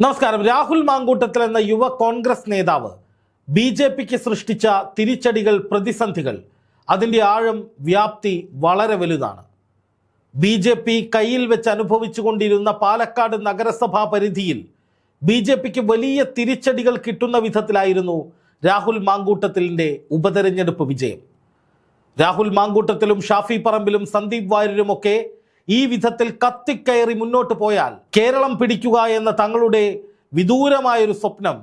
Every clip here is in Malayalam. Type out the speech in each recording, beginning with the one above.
നമസ്കാരം. രാഹുൽ മാങ്കൂട്ടത്തിൽ എന്ന യുവ കോൺഗ്രസ് നേതാവ് ബി ജെ പിക്ക് സൃഷ്ടിച്ച തിരിച്ചടികൾ പ്രതിസന്ധികൾ അതിന്റെ ആഴം വ്യാപ്തി വളരെ വലുതാണ്. ബി ജെ പി കയ്യിൽ വെച്ച് അനുഭവിച്ചുകൊണ്ടിരുന്ന പാലക്കാട് നഗരസഭാ പരിധിയിൽ ബി ജെ പിക്ക് വലിയ തിരിച്ചടികൾ കിട്ടുന്ന വിധത്തിലായിരുന്നു രാഹുൽ മാങ്കൂട്ടത്തിലിന്റെ ഉപതെരഞ്ഞെടുപ്പ് വിജയം. രാഹുൽ മാങ്കൂട്ടത്തിലും ഷാഫി പറമ്പിലും സന്ദീപ് വാര്യരുമൊക്കെ ഈ വിധത്തിൽ കത്തിക്കയറി മുന്നോട്ട് പോയാൽ കേരളം പിടിക്കുക എന്ന തങ്ങളുടെ വിദൂരമായൊരു സ്വപ്നം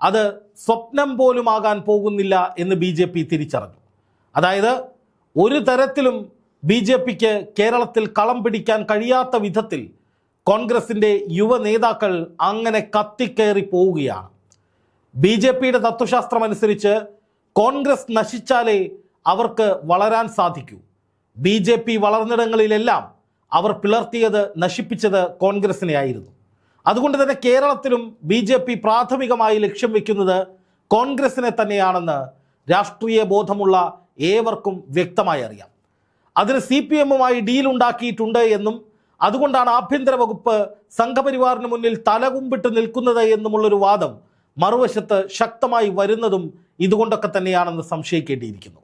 അത് സ്വപ്നം പോലും ആകാൻ പോകുന്നില്ല എന്ന് ബി ജെ പി തിരിച്ചറിഞ്ഞു. അതായത് ഒരു തരത്തിലും ബി ജെ പിക്ക് കേരളത്തിൽ കളം പിടിക്കാൻ കഴിയാത്ത വിധത്തിൽ കോൺഗ്രസിന്റെ യുവ നേതാക്കൾ അങ്ങനെ കത്തിക്കയറി പോവുകയാണ്. ബി ജെ പിയുടെ തത്വശാസ്ത്രം അനുസരിച്ച് കോൺഗ്രസ് നശിച്ചാലേ അവർക്ക് വളരാൻ സാധിക്കൂ. ബി ജെ പി വളർന്നിടങ്ങളിലെല്ലാം അവർ പിളർത്തിയത് നശിപ്പിച്ചത് കോൺഗ്രസിനെ ആയിരുന്നു അതുകൊണ്ട് തന്നെ കേരളത്തിലും ബി ജെ പി പ്രാഥമികമായി ലക്ഷ്യം വയ്ക്കുന്നത് കോൺഗ്രസിനെ തന്നെയാണെന്ന് രാഷ്ട്രീയ ബോധമുള്ള ഏവർക്കും വ്യക്തമായി അറിയാം. അതിന് സി പി എമ്മുമായി ഡീൽ ഉണ്ടാക്കിയിട്ടുണ്ട് എന്നും അതുകൊണ്ടാണ് ആഭ്യന്തര വകുപ്പ് സംഘപരിവാറിന് മുന്നിൽ തലകുമ്പിട്ട് നിൽക്കുന്നത് എന്നുമുള്ളൊരു വാദം മറുവശത്ത് ശക്തമായി വരുന്നതും ഇതുകൊണ്ടൊക്കെ തന്നെയാണെന്ന് സംശയിക്കേണ്ടിയിരിക്കുന്നു.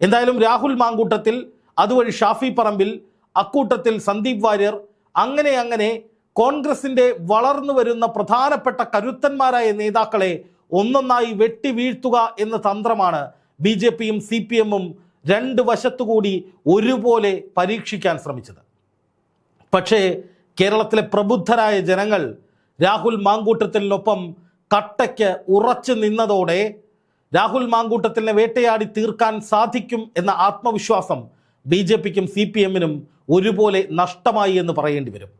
എന്തായാലും രാഹുൽ മാങ്കൂട്ടത്തിൽ അതുവഴി ഷാഫി പറമ്പിൽ അക്കൂട്ടത്തിൽ സന്ദീപ് വാര്യർ അങ്ങനെ അങ്ങനെ കോൺഗ്രസിന്റെ വളർന്നു വരുന്ന പ്രധാനപ്പെട്ട കരുത്തന്മാരായ നേതാക്കളെ ഒന്നൊന്നായി വെട്ടി വീഴ്ത്തുക എന്ന തന്ത്രമാണ് ബി ജെ പിയും സി പി എമ്മും രണ്ട് വശത്തുകൂടി ഒരുപോലെ പരീക്ഷിക്കാൻ ശ്രമിച്ചത്. പക്ഷേ കേരളത്തിലെ പ്രബുദ്ധരായ ജനങ്ങൾ രാഹുൽ മാങ്കൂട്ടത്തിനൊപ്പം കട്ടയ്ക്ക് ഉറച്ചു നിന്നതോടെ രാഹുൽ മാങ്കൂട്ടത്തിനെ വേട്ടയാടി തീർക്കാൻ സാധിക്കും എന്ന ആത്മവിശ്വാസം ബി ജെ പിക്കും സി പി എമ്മിനും ഒരുപോലെ നഷ്ടമായി എന്ന് പറയേണ്ടി വരും.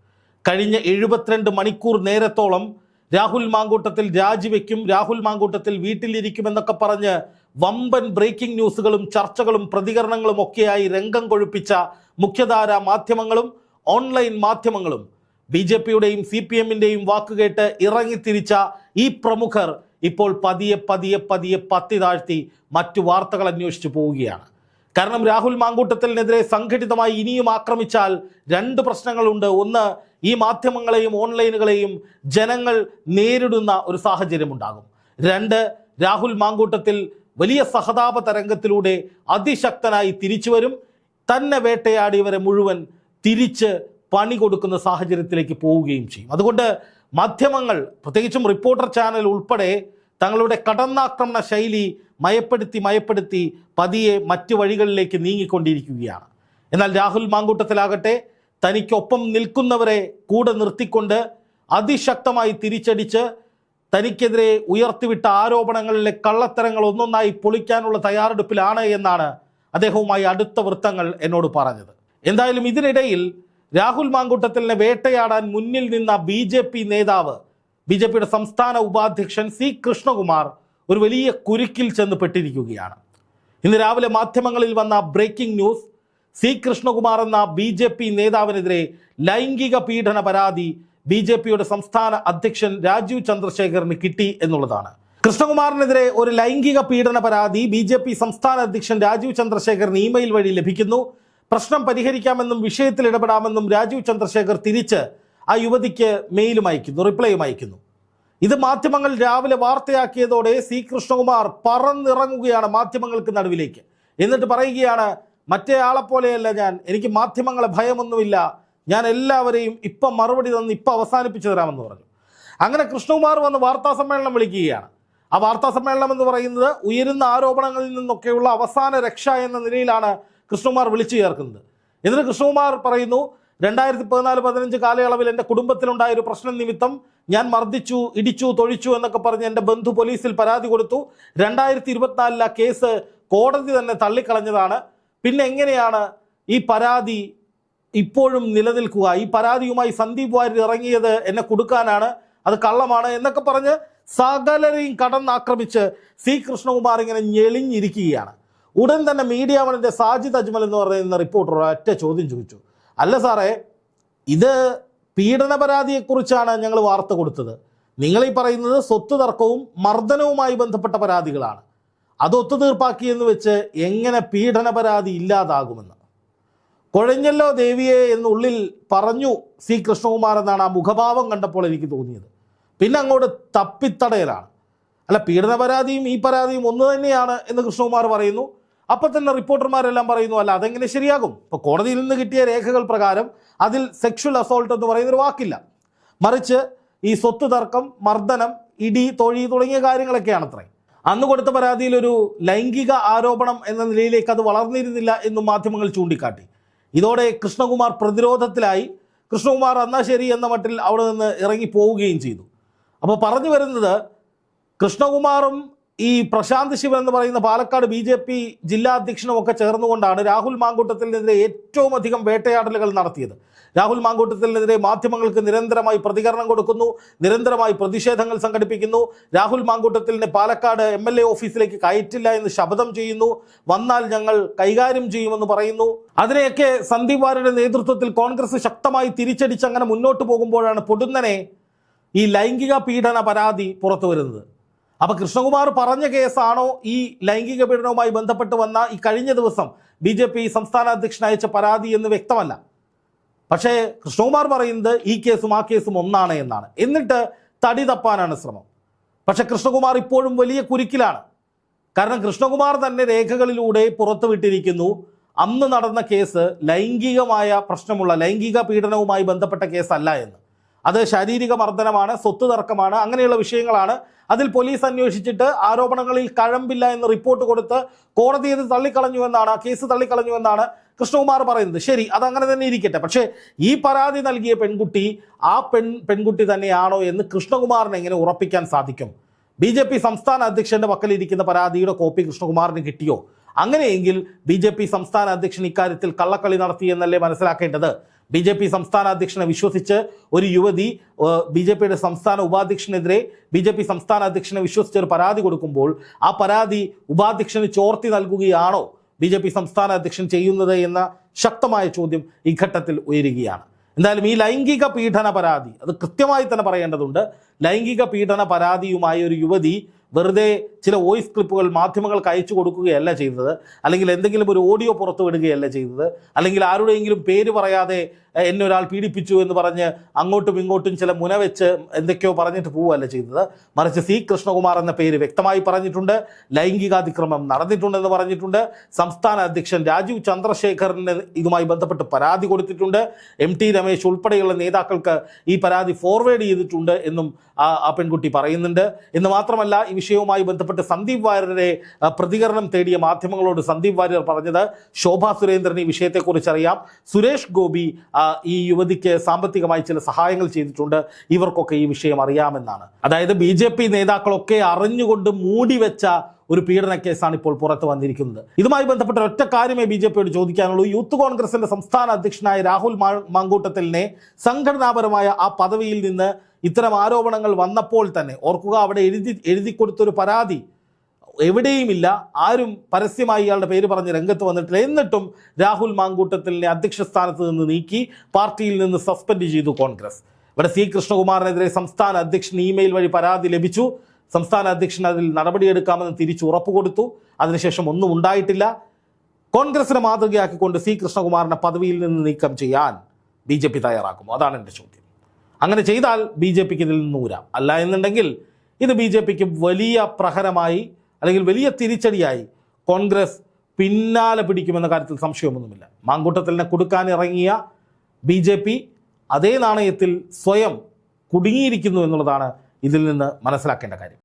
കഴിഞ്ഞ എഴുപത്തിരണ്ട് മണിക്കൂർ നേരത്തോളം രാഹുൽ മാങ്കൂട്ടത്തിൽ രാജിവെക്കും രാഹുൽ മാങ്കൂട്ടത്തിൽ വീട്ടിലിരിക്കുമെന്നൊക്കെ പറഞ്ഞ് വമ്പൻ ബ്രേക്കിംഗ് ന്യൂസുകളും ചർച്ചകളും പ്രതികരണങ്ങളും ഒക്കെയായി രംഗം കൊഴുപ്പിച്ച മുഖ്യധാര മാധ്യമങ്ങളും ഓൺലൈൻ മാധ്യമങ്ങളും ബി ജെ പിയുടെയും സി പി എമ്മിന്റെയും വാക്കുകേട്ട് ഇറങ്ങിത്തിരിച്ച ഈ പ്രമുഖർ ഇപ്പോൾ പതിയെ പതിയെ പതിയെ പത്തി താഴ്ത്തി മറ്റു വാർത്തകൾ അന്വേഷിച്ചു പോവുകയാണ്. കാരണം രാഹുൽ മാങ്കൂട്ടത്തിനെതിരെ സംഘടിതമായി ഇനിയും ആക്രമിച്ചാൽ രണ്ട് പ്രശ്നങ്ങളുണ്ട്. ഒന്ന് ഈ മാധ്യമങ്ങളെയും ഓൺലൈനുകളെയും ജനങ്ങൾ നേരിടുന്ന ഒരു സാഹചര്യം ഉണ്ടാകും രണ്ട് രാഹുൽ മാങ്കൂട്ടത്തിൽ വലിയ സഹതാപ തരംഗത്തിലൂടെ അതിശക്തനായി തിരിച്ചു വരും. തന്നെ വേട്ടയാടിയവരെ മുഴുവൻ തിരിച്ച് പണി കൊടുക്കുന്ന സാഹചര്യത്തിലേക്ക് പോവുകയും ചെയ്യും. അതുകൊണ്ട് മാധ്യമങ്ങൾ പ്രത്യേകിച്ചും റിപ്പോർട്ടർ ചാനൽ ഉൾപ്പെടെ തങ്ങളുടെ കടന്നാക്രമണ ശൈലി മയപ്പെടുത്തി മയപ്പെടുത്തി പതിയെ മറ്റു വഴികളിലേക്ക് നീങ്ങിക്കൊണ്ടിരിക്കുകയാണ്. എന്നാൽ രാഹുൽ മാങ്കൂട്ടത്തിലാകട്ടെ തനിക്കൊപ്പം നിൽക്കുന്നവരെ കൂടെ നിർത്തിക്കൊണ്ട് അതിശക്തമായി തിരിച്ചടിച്ച് തനിക്കെതിരെ ഉയർത്തിവിട്ട ആരോപണങ്ങളിലെ കള്ളത്തരങ്ങൾ ഒന്നൊന്നായി പൊളിക്കാനുള്ള തയ്യാറെടുപ്പിലാണ് എന്നാണ് അദ്ദേഹവുമായി അടുത്ത വൃത്തങ്ങൾ എന്നോട് പറഞ്ഞത്. എന്തായാലും ഇതിനിടയിൽ രാഹുൽ മാങ്കൂട്ടത്തിലിനെ വേട്ടയാടാൻ മുന്നിൽ നിന്ന ബി നേതാവ് ബി സംസ്ഥാന ഉപാധ്യക്ഷൻ സി കൃഷ്ണകുമാർ ഒരു വലിയ കുരുക്കിൽ ചെന്ന് പെട്ടിരിക്കുകയാണ്. ഇന്ന് രാവിലെ മാധ്യമങ്ങളിൽ വന്ന ബ്രേക്കിംഗ് ന്യൂസ് സി കൃഷ്ണകുമാർ എന്ന ബി ജെ പി നേതാവിനെതിരെ ലൈംഗിക പീഡന പരാതി ബി ജെ പിയുടെ സംസ്ഥാന അധ്യക്ഷൻ രാജീവ് ചന്ദ്രശേഖറിന് കിട്ടി എന്നുള്ളതാണ്. കൃഷ്ണകുമാറിനെതിരെ ഒരു ലൈംഗിക പീഡന പരാതി ബി ജെ പി സംസ്ഥാന അധ്യക്ഷൻ രാജീവ് ചന്ദ്രശേഖറിന് ഇമെയിൽ വഴി ലഭിക്കുന്നു. പ്രശ്നം പരിഹരിക്കാമെന്നും വിഷയത്തിൽ ഇടപെടാമെന്നും രാജീവ് ചന്ദ്രശേഖർ തിരിച്ച് ആ യുവതിക്ക് മെയിലും അയക്കുന്നു റിപ്ലൈയും അയക്കുന്നു. ഇത് മാധ്യമങ്ങൾ രാവിലെ വാർത്തയാക്കിയതോടെ സി കൃഷ്ണകുമാർ പറന്നിറങ്ങുകയാണ് മാധ്യമങ്ങൾക്ക് നടുവിലേക്ക്. എന്നിട്ട് പറയുകയാണ് മറ്റേ ആളെപ്പോലെയല്ല ഞാൻ. എനിക്ക് മാധ്യമങ്ങളെ ഭയമൊന്നുമില്ല. ഞാൻ എല്ലാവരെയും ഇപ്പം മറുപടി തന്ന് ഇപ്പം അവസാനിപ്പിച്ചു തരാമെന്ന് പറഞ്ഞു. അങ്ങനെ കൃഷ്ണകുമാർ വന്ന് വാർത്താ സമ്മേളനം വിളിക്കുകയാണ്. ആ വാർത്താ സമ്മേളനം എന്ന് പറയുന്നത് ഉയരുന്ന ആരോപണങ്ങളിൽ നിന്നൊക്കെയുള്ള അവസാന രക്ഷ എന്ന നിലയിലാണ് കൃഷ്ണകുമാർ വിളിച്ചു ചേർക്കുന്നത്. എന്നിട്ട് കൃഷ്ണകുമാർ പറയുന്നു രണ്ടായിരത്തി പതിനാല് പതിനഞ്ച് കാലയളവിൽ എന്റെ കുടുംബത്തിലുണ്ടായ ഒരു പ്രശ്നം നിമിത്തം ഞാൻ മർദ്ദിച്ചു ഇടിച്ചു തൊഴിച്ചു എന്നൊക്കെ പറഞ്ഞ് എന്റെ ബന്ധു പോലീസിൽ പരാതി കൊടുത്തു. രണ്ടായിരത്തി ഇരുപത്തിനാലിൽ ആ കേസ് കോടതി തന്നെ തള്ളിക്കളഞ്ഞതാണ്. പിന്നെ എങ്ങനെയാണ് ഈ പരാതി ഇപ്പോഴും നിലനിൽക്കുക? ഈ പരാതിയുമായി സന്ദീപ് വാര്യർ ഇറങ്ങിയത് എന്നെ കൊടുക്കാനാണ് അത് കള്ളമാണ് എന്നൊക്കെ പറഞ്ഞ് സകലരെയും കടന്നാക്രമിച്ച് സി കൃഷ്ണകുമാർ ഇങ്ങനെ ഞെളിഞ്ഞിരിക്കുകയാണ്. ഉടൻ തന്നെ മീഡിയ വണിന്റെ സാജിദ് അജ്മൽ എന്ന് പറയുന്ന റിപ്പോർട്ടർ ഒറ്റ ചോദ്യം ചോദിച്ചു. അല്ല സാറേ ഇത് പീഡന പരാതിയെക്കുറിച്ചാണ് ഞങ്ങൾ വാർത്ത കൊടുത്തത്. നിങ്ങളീ പറയുന്നത് സ്വത്ത് തർക്കവും മർദ്ദനവുമായി ബന്ധപ്പെട്ട പരാതികളാണ്. അത് ഒത്തുതീർപ്പാക്കിയെന്ന് വെച്ച് എങ്ങനെ പീഡന പരാതി ഇല്ലാതാകുമെന്ന്. കുഴഞ്ഞല്ലോ ദേവിയെ എന്നുള്ളിൽ പറഞ്ഞു സി. കൃഷ്ണകുമാർ എന്നാണ് ആ മുഖഭാവം കണ്ടപ്പോൾ എനിക്ക് തോന്നിയത്. പിന്നെ അങ്ങോട്ട് തപ്പിത്തടയലാണ്. അല്ല പീഡന പരാതിയും ഈ പരാതിയും ഒന്ന് തന്നെയാണ് എന്ന് കൃഷ്ണകുമാർ പറയുന്നു. അപ്പം തന്നെ റിപ്പോർട്ടർമാരെല്ലാം പറയുന്നു അല്ല അതെങ്ങനെ ശരിയാകും? ഇപ്പോൾ കോടതിയിൽ നിന്ന് കിട്ടിയ രേഖകൾ പ്രകാരം അതിൽ സെക്ഷൽ അസോൾട്ട് എന്ന് പറയുന്നൊരു വാക്കില്ല. മറിച്ച് ഈ സ്വത്ത് തർക്കം മർദ്ദനം ഇടി തൊഴി തുടങ്ങിയ കാര്യങ്ങളൊക്കെയാണ് അത്രേ അന്ന് കൊടുത്ത പരാതിയിൽ ഒരു ലൈംഗിക ആരോപണം എന്ന നിലയിലേക്ക് അത് വളർന്നിരുന്നില്ല എന്നും മാധ്യമങ്ങൾ ചൂണ്ടിക്കാട്ടി. ഇതോടെ കൃഷ്ണകുമാർ പ്രതിരോധത്തിലായി. കൃഷ്ണകുമാർ എന്നാ ശരി എന്ന മട്ടിൽ അവിടെ നിന്ന് ഇറങ്ങി പോവുകയും ചെയ്തു. അപ്പോൾ പറഞ്ഞു വരുന്നത് കൃഷ്ണകുമാറും ഈ പ്രശാന്ത് ശിവൻ എന്ന് പറയുന്ന പാലക്കാട് ബി ജെ പി ജില്ലാ അധ്യക്ഷനും ഒക്കെ ചേർന്നുകൊണ്ടാണ് രാഹുൽ മാങ്കൂട്ടത്തിനെതിരെ ഏറ്റവും അധികം വേട്ടയാടലുകൾ നടത്തിയത്. രാഹുൽ മാങ്കൂട്ടത്തിനെതിരെ മാധ്യമങ്ങൾക്ക് നിരന്തരമായി പ്രതികരണം കൊടുക്കുന്നു നിരന്തരമായി പ്രതിഷേധങ്ങൾ സംഘടിപ്പിക്കുന്നു. രാഹുൽ മാങ്കൂട്ടത്തിലിനെ പാലക്കാട് എം എൽ എ ഓഫീസിലേക്ക് കയറ്റില്ല എന്ന് ശപഥം ചെയ്യുന്നു. വന്നാൽ ഞങ്ങൾ കൈകാര്യം ചെയ്യുമെന്ന് പറയുന്നു. അതിനെയൊക്കെ സന്ദീപ് വാര്യയുടെ നേതൃത്വത്തിൽ കോൺഗ്രസ് ശക്തമായി തിരിച്ചടിച്ച് അങ്ങനെ മുന്നോട്ട് പോകുമ്പോഴാണ് പൊടുന്നനെ ഈ ലൈംഗിക പീഡന പരാതി പുറത്തു വരുന്നത് അപ്പൊ കൃഷ്ണകുമാർ പറഞ്ഞ കേസാണോ ഈ ലൈംഗിക പീഡനവുമായി ബന്ധപ്പെട്ട് വന്ന ഈ കഴിഞ്ഞ ദിവസം ബി ജെ പി സംസ്ഥാന അധ്യക്ഷൻ അയച്ച പരാതി എന്ന് വ്യക്തമല്ല. പക്ഷേ കൃഷ്ണകുമാർ പറയുന്നത് ഈ കേസും ആ കേസും ഒന്നാണ് എന്നാണ്. എന്നിട്ട് തടി തപ്പാനാണ് ശ്രമം. പക്ഷെ കൃഷ്ണകുമാർ ഇപ്പോഴും വലിയ കുരുക്കിലാണ്. കാരണം കൃഷ്ണകുമാർ തന്നെ രേഖകളിലൂടെ പുറത്തുവിട്ടിരിക്കുന്നു. അന്ന് നടന്ന കേസ് ലൈംഗികമായ പ്രശ്നമുള്ള ലൈംഗിക പീഡനവുമായി ബന്ധപ്പെട്ട കേസല്ല എന്ന്. അത് ശാരീരിക മർദ്ദനമാണ് സ്വത്ത് തർക്കമാണ് അങ്ങനെയുള്ള വിഷയങ്ങളാണ്. അതിൽ പോലീസ് അന്വേഷിച്ചിട്ട് ആരോപണങ്ങളിൽ കഴമ്പില്ല എന്ന് റിപ്പോർട്ട് കൊടുത്ത് കോടതി ഇത് തള്ളിക്കളഞ്ഞു എന്നാണ് കേസ് തള്ളിക്കളഞ്ഞു എന്നാണ് കൃഷ്ണകുമാർ പറയുന്നത്. ശരി അതങ്ങനെ തന്നെ ഇരിക്കട്ടെ. പക്ഷേ ഈ പരാതി നൽകിയ പെൺകുട്ടി ആ പെൺ പെൺകുട്ടി തന്നെയാണോ എന്ന് കൃഷ്ണകുമാറിന് എങ്ങനെ ഉറപ്പിക്കാൻ സാധിക്കും? ബി ജെ പി സംസ്ഥാന അധ്യക്ഷന്റെ പക്കലിരിക്കുന്ന പരാതിയുടെ കോപ്പി കൃഷ്ണകുമാറിന് കിട്ടിയോ? അങ്ങനെയെങ്കിൽ ബി ജെ പി സംസ്ഥാന അധ്യക്ഷൻ ഇക്കാര്യത്തിൽ കള്ളക്കളി നടത്തിയെന്നല്ലേ മനസ്സിലാക്കേണ്ടത്? ബി ജെ പി സംസ്ഥാന അധ്യക്ഷനെ വിശ്വസിച്ച് ഒരു യുവതി ബി ജെ പിയുടെ സംസ്ഥാന ഉപാധ്യക്ഷനെതിരെ ബി ജെ പി സംസ്ഥാന അധ്യക്ഷനെ വിശ്വസിച്ച് ഒരു പരാതി കൊടുക്കുമ്പോൾ ആ പരാതി ഉപാധ്യക്ഷന് ചോർത്തി നൽകുകയാണോ ബി ജെ പി സംസ്ഥാന അധ്യക്ഷൻ ചെയ്യുന്നത് എന്ന ശക്തമായ ചോദ്യം ഈ ഘട്ടത്തിൽ ഉയരുകയാണ്. എന്തായാലും ഈ ലൈംഗിക പീഡന പരാതി അത് കൃത്യമായി തന്നെ പറയേണ്ടതുണ്ട്. ലൈംഗിക പീഡന പരാതിയുമായി ഒരു യുവതി വെറുതെ ചില വോയിസ് ക്ലിപ്പുകൾ മാധ്യമങ്ങൾക്ക് അയച്ചു കൊടുക്കുകയല്ല ചെയ്തത്. അല്ലെങ്കിൽ എന്തെങ്കിലും ഒരു ഓഡിയോ പുറത്തു വിടുകയല്ല ചെയ്തത്. അല്ലെങ്കിൽ ആരുടെയെങ്കിലും പേര് പറയാതെ "എ, എന്നെ ഒരാൾ പീഡിപ്പിച്ചു എന്ന് പറഞ്ഞ് അങ്ങോട്ടും ഇങ്ങോട്ടും ചില മുനവെച്ച് എന്തൊക്കെയോ പറഞ്ഞിട്ട് പോവുകയല്ല ചെയ്തത്. മറിച്ച് സി കൃഷ്ണകുമാർ എന്ന പേര് വ്യക്തമായി പറഞ്ഞിട്ടുണ്ട്. ലൈംഗികാതിക്രമം നടന്നിട്ടുണ്ടെന്ന് പറഞ്ഞിട്ടുണ്ട്. സംസ്ഥാന അധ്യക്ഷൻ രാജീവ് ചന്ദ്രശേഖറിന് ഇതുമായി ബന്ധപ്പെട്ട് പരാതി കൊടുത്തിട്ടുണ്ട്. എം ടി രമേശ് ഉൾപ്പെടെയുള്ള നേതാക്കൾക്ക് ഈ പരാതി ഫോർവേഡ് ചെയ്തിട്ടുണ്ട് എന്നും ആ പെൺകുട്ടി പറയുന്നുണ്ട്. എന്ന് മാത്രമല്ല ഈ വിഷയവുമായി ബന്ധപ്പെട്ട് സന്ദീപ് വാര്യരുടെ പ്രതികരണം തേടിയ മാധ്യമങ്ങളോട് സന്ദീപ് വാര്യർ പറഞ്ഞത് ശോഭാ സുരേന്ദ്രൻ ഈ വിഷയത്തെക്കുറിച്ച് അറിയാം സുരേഷ് ഗോപി ഈ യുവതിക്ക് സാമ്പത്തികമായി ചില സഹായങ്ങൾ ചെയ്തിട്ടുണ്ട്. ഇവർക്കൊക്കെ ഈ വിഷയം അറിയാമെന്നാണ്. അതായത് ബി ജെ പി നേതാക്കളൊക്കെ അറിഞ്ഞുകൊണ്ട് മൂടിവെച്ച ഒരു പീഡന കേസാണ് ഇപ്പോൾ പുറത്തു വന്നിരിക്കുന്നത്. ഇതുമായി ബന്ധപ്പെട്ട ഒറ്റ കാര്യമേ ബി ജെ പിയോട് ചോദിക്കാനുള്ളൂ. യൂത്ത് കോൺഗ്രസിന്റെ സംസ്ഥാന അധ്യക്ഷനായ രാഹുൽ മാങ്കൂട്ടത്തലിനെ സംഘടനാപരമായ ആ പദവിയിൽ നിന്ന് ഇത്തരം ആരോപണങ്ങൾ വന്നപ്പോൾ തന്നെ ഓർക്കുക അവിടെ എഴുതി എഴുതി കൊടുത്തൊരു പരാതി എവിടെയുമില്ല. ആരും പരസ്യമായി ഇയാളുടെ പേര് പറഞ്ഞ് രംഗത്ത് വന്നിട്ടില്ല. എന്നിട്ടും രാഹുൽ മാങ്കൂട്ടത്തിലിനെ അധ്യക്ഷ സ്ഥാനത്ത് നിന്ന് നീക്കി പാർട്ടിയിൽ നിന്ന് സസ്പെൻഡ് ചെയ്തു കോൺഗ്രസ്. ഇവിടെ സി കൃഷ്ണകുമാറിനെതിരെ സംസ്ഥാന അധ്യക്ഷൻ ഇമെയിൽ വഴി പരാതി ലഭിച്ചു. സംസ്ഥാന അധ്യക്ഷൻ അതിൽ നടപടിയെടുക്കാമെന്ന് തിരിച്ചു ഉറപ്പ് കൊടുത്തു. അതിനുശേഷം ഒന്നും ഉണ്ടായിട്ടില്ല. കോൺഗ്രസിനെ മാതൃകയാക്കിക്കൊണ്ട് സി കൃഷ്ണകുമാറിനെ പദവിയിൽ നിന്ന് നീക്കം ചെയ്യാൻ ബി ജെ പി തയ്യാറാക്കുമോ അതാണ് എന്റെ ചോദ്യം. അങ്ങനെ ചെയ്താൽ ബി ജെ പിക്ക് ഇതിൽ നിന്ന് ഊരാം. അല്ല എന്നുണ്ടെങ്കിൽ ഇത് ബി ജെ പിക്ക് വലിയ പ്രഹരമായി അല്ലെങ്കിൽ വലിയ തിരിച്ചടിയായി കോൺഗ്രസ് പിന്നാലെ പിടിക്കുമെന്ന കാര്യത്തിൽ സംശയമൊന്നുമില്ല. മാങ്കൂട്ടത്തിലിനെ കൊടുക്കാനിറങ്ങിയ ബി ജെ പി അതേ നാണയത്തിൽ സ്വയം കുടുങ്ങിയിരിക്കുന്നു എന്നുള്ളതാണ് ഇതിൽ നിന്ന് മനസ്സിലാക്കേണ്ട കാര്യം.